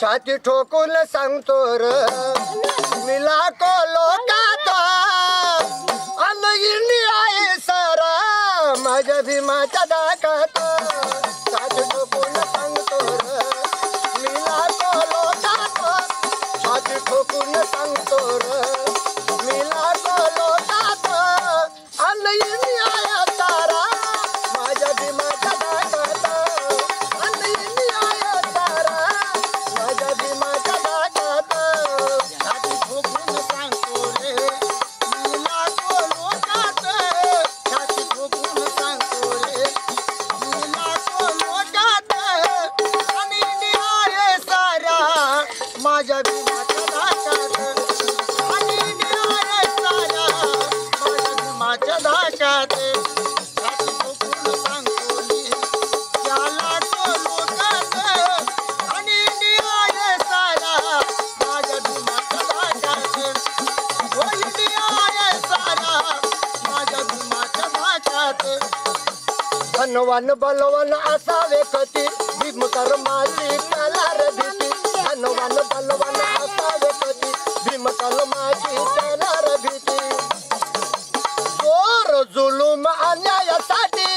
छाती ठोकून सांगतो र. मिला को लोकात अन इंडिया आहे सारा. माझ्या भीमाच्या माझ्या भीमाच्या धाकात आणि इंडिया आहे साऱ्या माझ्या भीमाच्या धाकात छाती ठोकून सांगतो मी त्या लाखो लोकात आणि इंडिया आहे सारा माझ्या भीमाच्या धाकात हो इंडिया आहे सारा माझ्या भीमाच्या धाकात धनवान बलवान असावे कधी भीम कर्माची कलार भीती धनवान बलवान असावे कधी भीम कर्माची कलार भीती चोर जुलूम अन्यायासाठी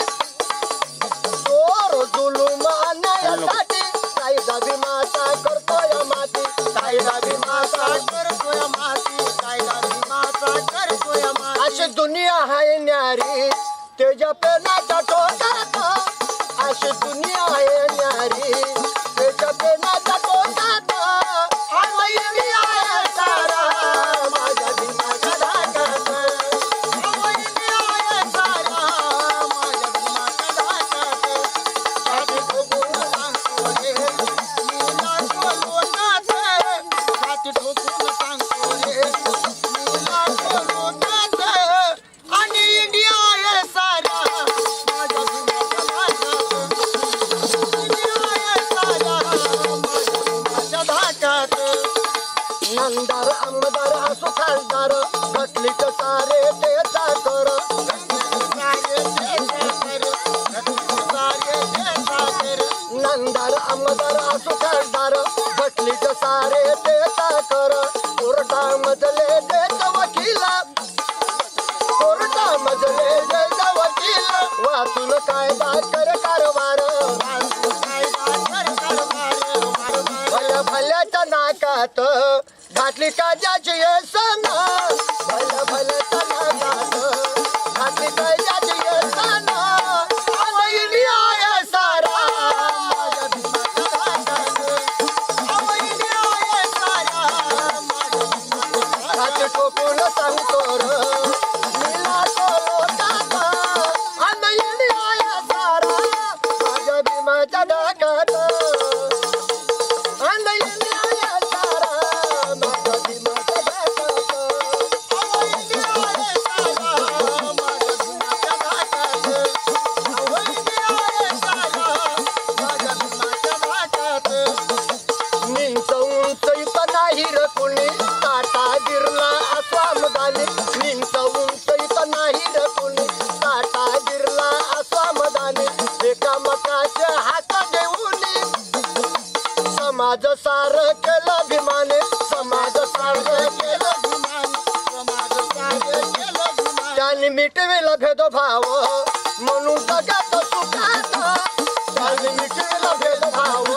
चोर जुलूम अन्यायासाठी कायदा भीमाचा करतोय माती कायदा भीमाचा करतोय माती कायदा भीमाचा करतोय माती अशी दुनिया आहे न्यारी त्याच्या पेनाच्या टोकात नंदार आमदार असो खासदार. कटलीच सारे ते कर नंदार आमदार असो खासदार. कटलीच सारे ते कर कोर्टा मजले देत वकिला. कोर्टा मजले देत वकिला. वाचून कायदा कर कारवार भल्या भल्याच्या नाकात Atlécania de समाज सार केलं अभिमाने समाज सार केलं त्यांनी मिटविला भेदभाव म्हणून जगात सुखात त्यांनी मिटविला भेदभाव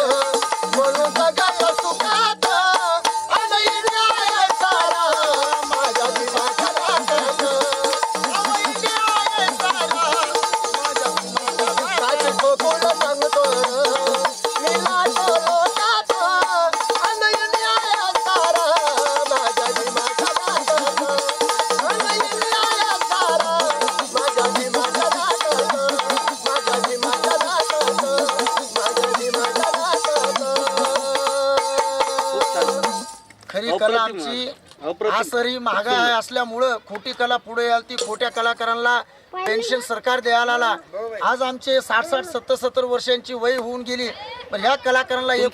खरी कला. आमची. आसरी महागाई असल्यामुळं खोटी कला पुढे आली ती खोट्या कलाकारांना पेन्शन सरकार द्यायला आला आज आमचे साठ साठ सत्तर सत्तर वर्षांची वय होऊन गेली पण ह्या कलाकारांना एक